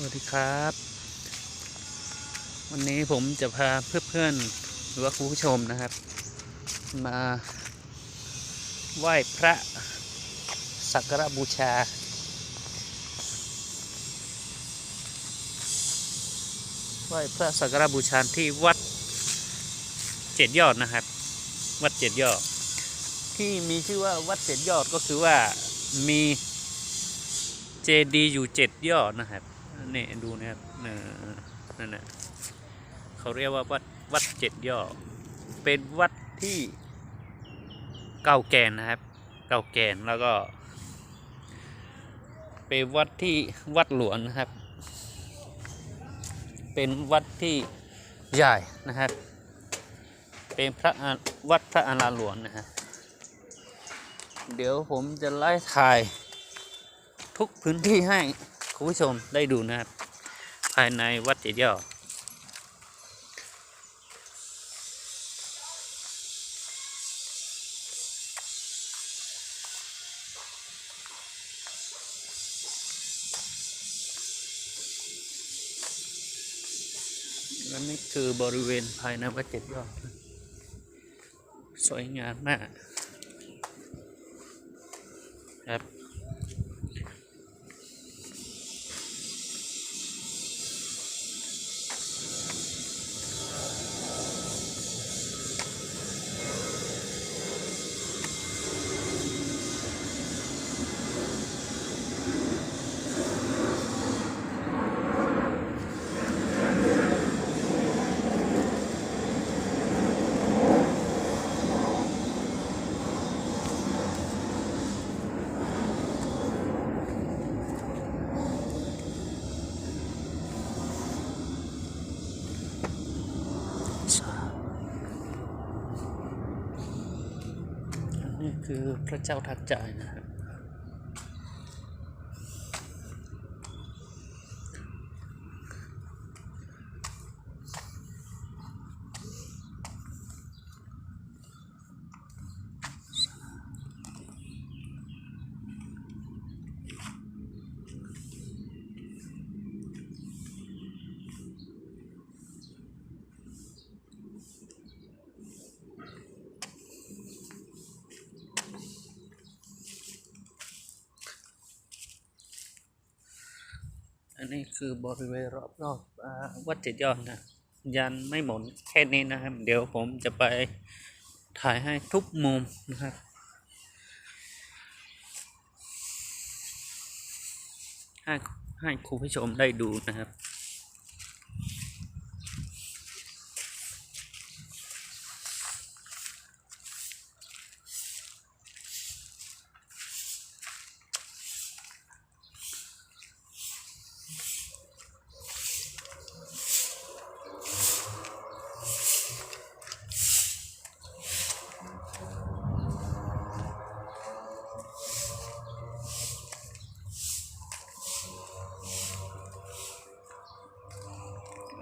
สวัสดีครับ วันนี้ผมจะพาเพื่อนๆหรือว่าคุณผู้ชมนะครับ มาไหว้พระสักการบูชา ไหว้พระสักการบูชาที่วัดเจ็ดยอดนะครับ วัดเจ็ดยอด ที่มีชื่อว่าวัดเจ็ดยอดก็คือว่ามีเจดีย์อยู่เจ็ดยอดนะครับ นี่ยดูนะครับนั่นแหละเขาเรียกว่าวัดวัดเจ็ดยอดเป็นวัดที่เก่าแก่นะครับ เก่าแก่แล้วก็เป็นวัดที่วัดหลวงนะครับ เป็นวัดที่ใหญ่นะครับ เป็นพระวัดพระอารามหลวงนะฮะเดี๋ยวผมจะไล่ถ่ายทุกพื้นที่ให้ คุณผู้ชมได้ดูนะครับ ภายในวัดเจดีย์และนี่คือบริเวณภายในวัดเจ็ดยอด สวยงามมาก คือพระเจ้าทัดใจนะครับ อันนี้คือบริเวณรอบๆอ่าวัดเจ็ดยอดนะยันไม่หมดแค่นี้นะครับ เดี๋ยวผมจะไปถ่ายให้ทุกมุมนะครับให้ให้คุณผู้ชมได้ดูนะครับ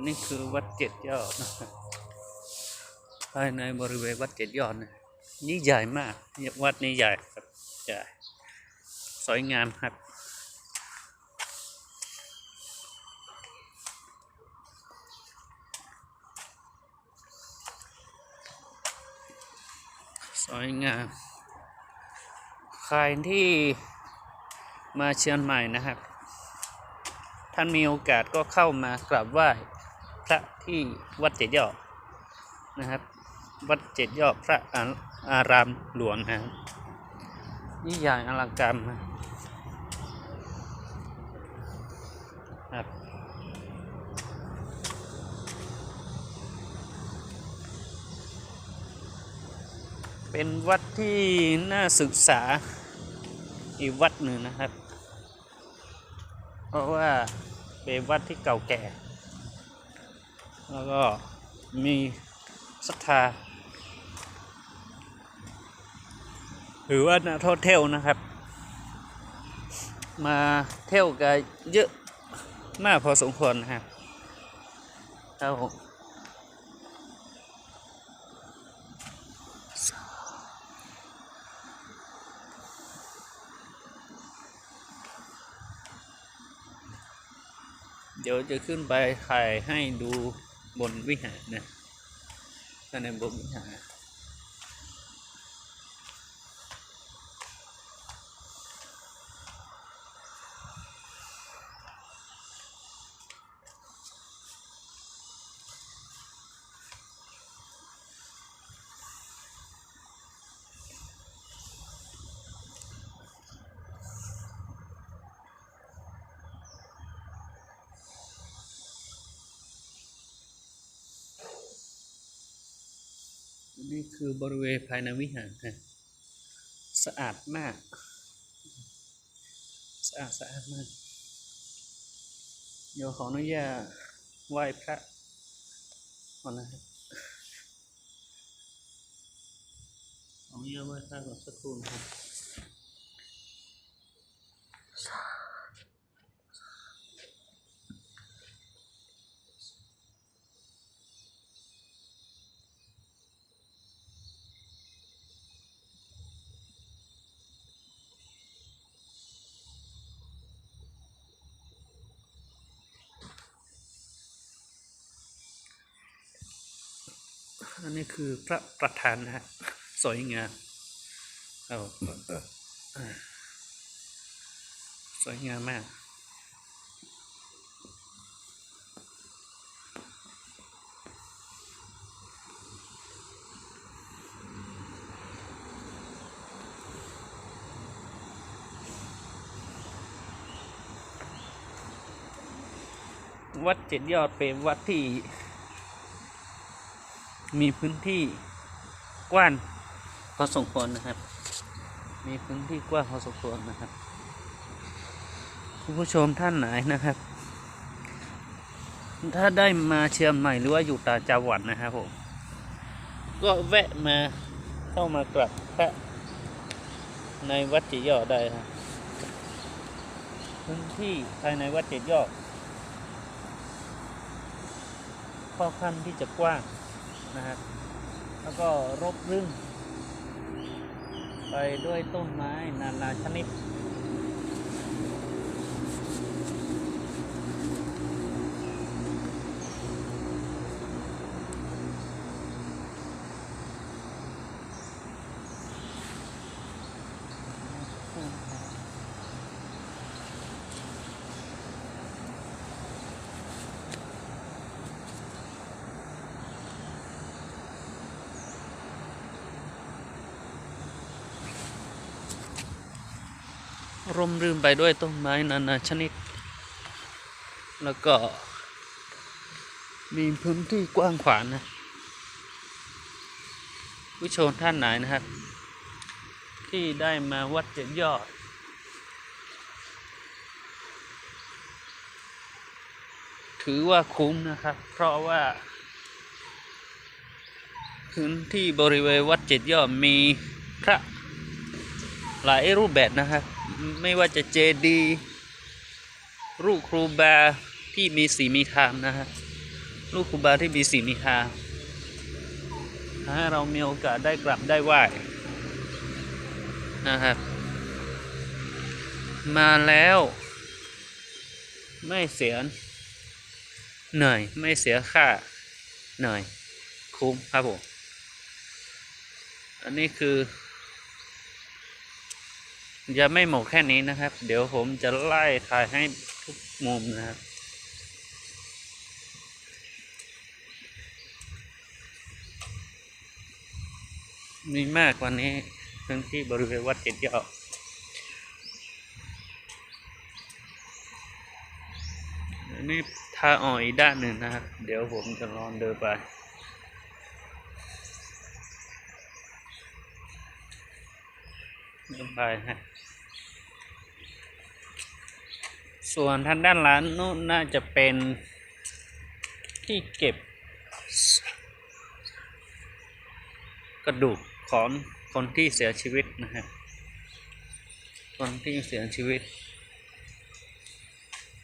อันนี้คือวัดเจ็ดยอดนะครับภายในบริเวณวัดเจ็ดยอดนะนี่ใหญ่มากวัดนี้ใหญ่ครับใหญ่สวยงามครับสวยงามใครที่มาเชียงใหม่นะครับ ท่านมีโอกาสก็เข้ามากราบไหว้ ระที่วัดเจ็ดยอดนะครับ วัดเจ็ดยอดพระอาอารามหลวงนะครับนี่ใหญ่อลังการนะครับเป็นวัดที่น่าศึกษาอีกวัดหนึ่งนะครับ เพราะว่าเป็นวัดที่เก่าแก่ แล้วก็มีศรัทธาหรือว่านักท่องเที่ยวนะครับ มาเที่ยวกันเยอะมากพอสมควรนะครับครับผมเดี๋ยวจะขึ้นไปถ่ายให้ดู บนวิหารนะด้านในบนวิหาร นี่ คือบริเวณภายในวิหารนะสะอาดมาก สะอาดสะอาดมาก เดี๋ยวขออนุญาตไหว้พระก่อนนะครับขออนุญาตไหว้พระก่อนสักครู่นะครับ อันนี้คือพระประธานนะฮะสวยงามเอาสวยงามมากวัดเจ็ดยอดเป็นวัดที่ มีพื้นที่กว้างพอสมควรนะครับ มีพื้นที่กว้างพอสมควรนะครับคุณผู้ชมท่านไหนนะครับ ถ้าได้มาเชียงใหม่หรือว่าอยู่ต่างจังหวัดนะครับผมก็แวะมาเข้ามากราบพระในวัดเจ็ดยอดได้ครับพื้นที่ภายในวัดเจ็ดยอดค่อนข้างที่จะกว้าง นะครับ แล้วก็รบรื่นไปด้วยต้นไม้นานาชนิด ร่มรื่นไปด้วยต้นไม้นานาชนิด แล้วก็ มีพื้นที่กว้างขวางนะผู้ชมท่านไหนนะครับ ที่ได้มาวัดเจ็ดยอด ถือว่าคุ้มนะครับ เพราะว่า พื้นที่บริเวณวัดเจ็ดยอดมีพระหลายรูปแบบนะครับ ไม่ว่าจะเจดีรูปครูบาที่มีสีมีธรรมนะฮะรูปครูบาที่มีสีมีธรรมให้เรามีโอกาสได้กลับได้ไหว้นะครับ มาแล้ว ไม่เสียเหนื่อยไม่เสียค่าเหนื่อยคุ้มครับผมอันนี้คือ จะไม่หมดแค่นี้นะครับ เดี๋ยวผมจะไล่ถ่ายให้ทุกมุมนะครับมีมากกว่านี้พื้นที่บริเวณวัดเจ็ดยอดอันนี้ทางออกอีกด้านหนึ่งนะครับ เดี๋ยวผมจะลองเดินไป เดินไปฮะส่วนทางด้านหลังนู้นน่าจะเป็นที่เก็บ กระดูกของคนที่เสียชีวิตนะฮะคนที่เสียชีวิต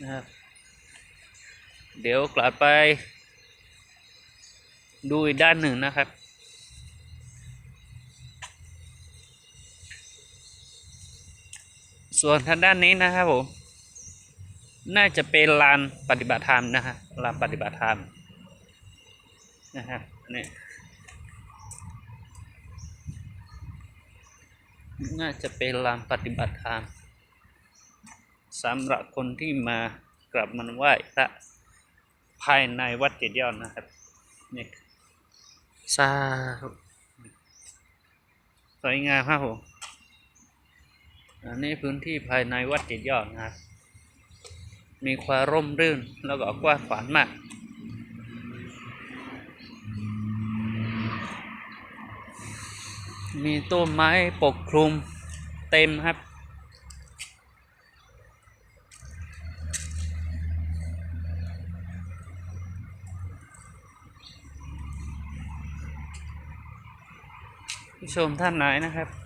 นะครับเดี๋ยวกลับไปดูอีกด้านหนึ่งนะครับ ส่วนทางด้านนี้นะครับผม น่าจะเป็นลานปฏิบัติธรรมนะฮะลานปฏิบัติธรรมนะฮะเนี่ยน่าจะเป็นลานปฏิบัติธรรมสำหรับคนที่มากราบมันไหว้พระภายในวัดเจ็ดยอดนะครับนี่สาธุสวยงามครับผม อันนี้พื้นที่ภายในวัดจ็ดยอดนะครับ มีความร่มรื่นแล้วก็กว้างขวางมาก มีต้นไม้ปกคลุมเต็มครับผู้ชมท่านไหนนะครับ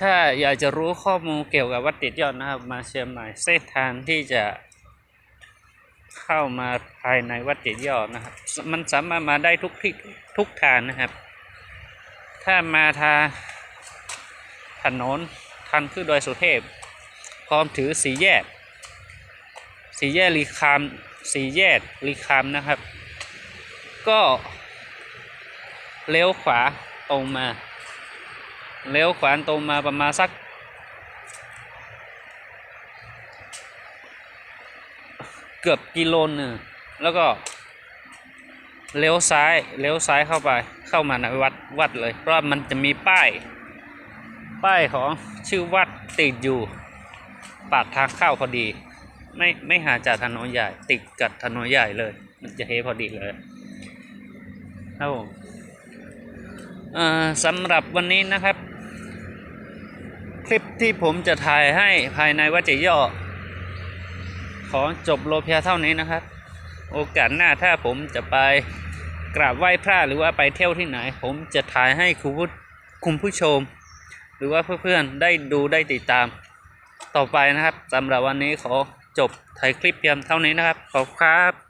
ถ้าอยากจะรู้ข้อมูลเกี่ยวกับวัดติดยอดนะครับ มาเชียงใหม่เส้นทางที่จะเข้ามาภายในวัดติดยอดนะครับ มันสามารถมาได้ทุกที่ทุกทางนะครับ ถ้ามาทางถนนทางขึ้นดอยสุเทพ พร้อมถือสีแยก สีแยกลีคามสีแยกลีคามนะครับ ก็เลี้ยวขวาตรงมา เลี้ยวขวานตรงมาประมาณสักเกือบกิโลนึงแล้วก็เลี้ยวซ้ายเลี้ยวซ้ายเข้าไปเข้ามาในวัดวัดเลย เพราะว่ามันจะมีป้าย ป้ายของชื่อวัดติดอยู่ปากทางเข้าพอดี ไม่ไม่หาจากถนนใหญ่ ติดกับถนนใหญ่เลย มันจะเฮพอดีเลยครับผมเอ่อสำหรับวันนี้นะครับ คลิปที่ผมจะถ่ายให้ภายในวัดเจย่อ ขอจบโลเพียเท่านี้นะครับ โอกาสหน้าถ้าผมจะไปกราบไหว้พระหรือว่าไปเที่ยวที่ไหน ผมจะถ่ายให้คุณผู้คุณผู้ชม หรือว่าเพื่อนๆได้ดูได้ติดตาม ต่อไปนะครับสำหรับวันนี้ขอจบถ่ายคลิปเพียงเท่านี้นะครับขอบคุณครับ